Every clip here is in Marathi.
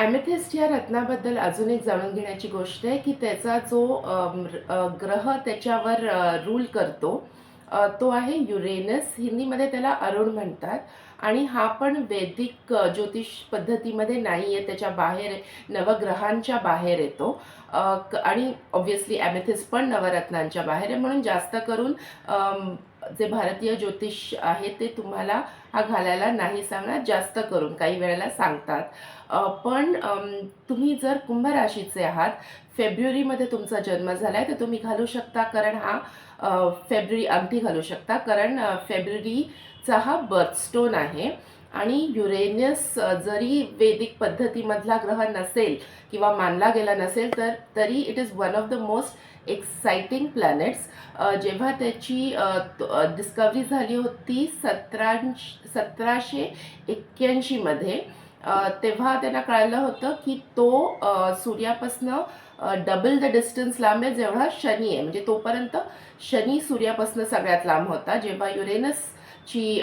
ॲमेथिस्ट या रत्नाबद्दल अजून एक जाणून घेण्याची गोष्ट आहे की त्याचा जो ग्रह त्याच्यावर रूल करतो तो आहे युरेनस. हिंदीमध्ये त्याला अरुण म्हणतात. आणि हा पण वैदिक ज्योतिष पद्धतीमध्ये नाही आहे त्याच्या बाहेर नवग्रहांच्या बाहेर येतो. क- आणि ऑब्व्हियसली ॲमेथिस पण नवरत्नांच्या बाहेर आहे. म्हणून जास्त करून जे भारतीय ज्योतिष आहे ते तुम्हाला हा घालायला नाही सांगणार जास्त करून काही वेळेला सांगतात. पण तुम्ही जर कुंभ राशीचे आहात फेब्रुवारीमध्ये तुमचा जन्म झाला आहे तर तुम्ही घालू शकता कारण हा फेब्रुवारी अंगठी घालू शकता. कारण फेब्रुवारीचा हा बर्थस्टोन आहे. आणि युरेनियस जरी वेदिक पद्धतीमधला ग्रह नसेल किंवा मानला गेला नसेल तर तरी it is one of the most exciting planets जेव्हा त्याची डिस्कवरी झाली होती सतराश सतराशे एक्क्याऐंशीमध्ये तेव्हा त्यांना कळलं होतं की तो सूर्यापासनं डबल द डिस्टन्स लांब आहे जेवढा शनी आहे. म्हणजे तोपर्यंत शनी सूर्यापासून सगळ्यात लांब होता. जेव्हा युरेनस ची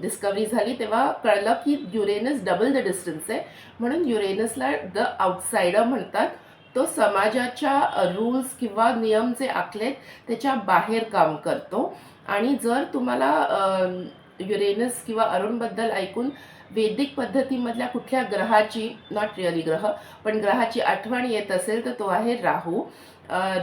डिस्कवरी झाली तेव्हा कळलं की युरेनस डबल द डिस्टन्स आहे. म्हणून युरेनसला द आउटसाइडर म्हणतात. तो समाजाच्या रूल्स किंवा नियम जे आखलेत त्याच्या बाहेर काम करतो. आणि जर तुम्हाला युरेनस किंवा अरुणबद्दल ऐकून वैदिक पद्धतीमधल्या कुठल्या ग्रहाची नॉट रिअली ग्रह पण ग्रहाची आठवण येत असेल तर तो आहे राहू.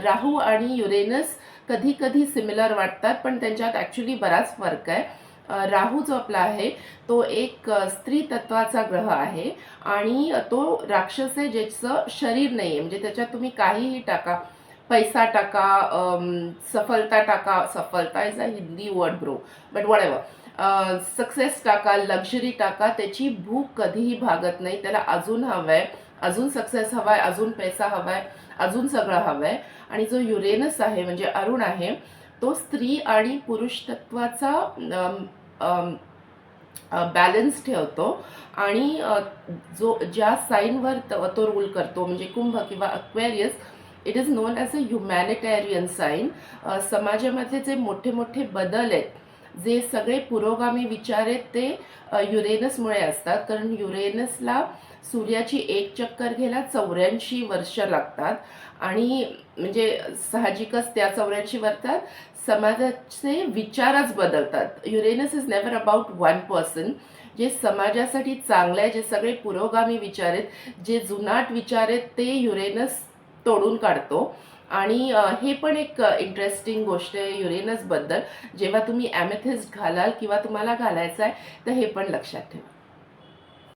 राहू आणि युरेनस कधी कधी सिमिलर वाटतात पण त्यांच्यात ॲक्च्युली बराच फरक आहे. राहू जो आपला आहे तो एक स्त्री तत्वाचा ग्रह आहे आणि तो राक्षस आहे ज्याचं शरीर नाही आहे म्हणजे त्याच्यात तुम्ही काहीही टाका. पैसा टाका सफलता टाका. सफलता is a Hindi word bro but whatever success टाका लक्झरी टाका त्याची भूक कधीही भागत नाही. त्याला अजून हवं आहे अजून सक्सेस हवा आहे अजून पैसा हवा आहे अजून सगळं हवं आहे आणि जो युरेनस आहे म्हणजे अरुण आहे तो स्त्री आणि पुरुष तत्वाचा बॅलन्स ठेवतो आणि जो ज्या साईनवर तो रूल करतो म्हणजे कुंभ किंवा Aquarius it is known as a humanitarian sign समाजामध्ये जे मोठे मोठे बदल आहेत जे सगळे पुरोगामी विचार आहेत ते युरेनसमुळे असतात. कारण युरेनसला सूर्याची एक चक्कर घ्यायला चौऱ्याऐंशी वर्ष लागतात. आणि म्हणजे साहजिकच त्या चौऱ्याऐंशी वर्षात समाजाचे विचारच बदलतात. Uranus is never about one person जे समाजासाठी चांगलं आहे जे सगळे पुरोगामी विचार आहेत जे जुनाट विचार आहेत ते युरेनस तोडून काढतो. आणि हे पण एक इंटरेस्टिंग गोष्ट आहे युरेनसबद्दल. जेव्हा तुम्ही ॲमेथिस्ट घालाल किंवा तुम्हाला घालायचं आहे तर हे पण लक्षात ठेवा.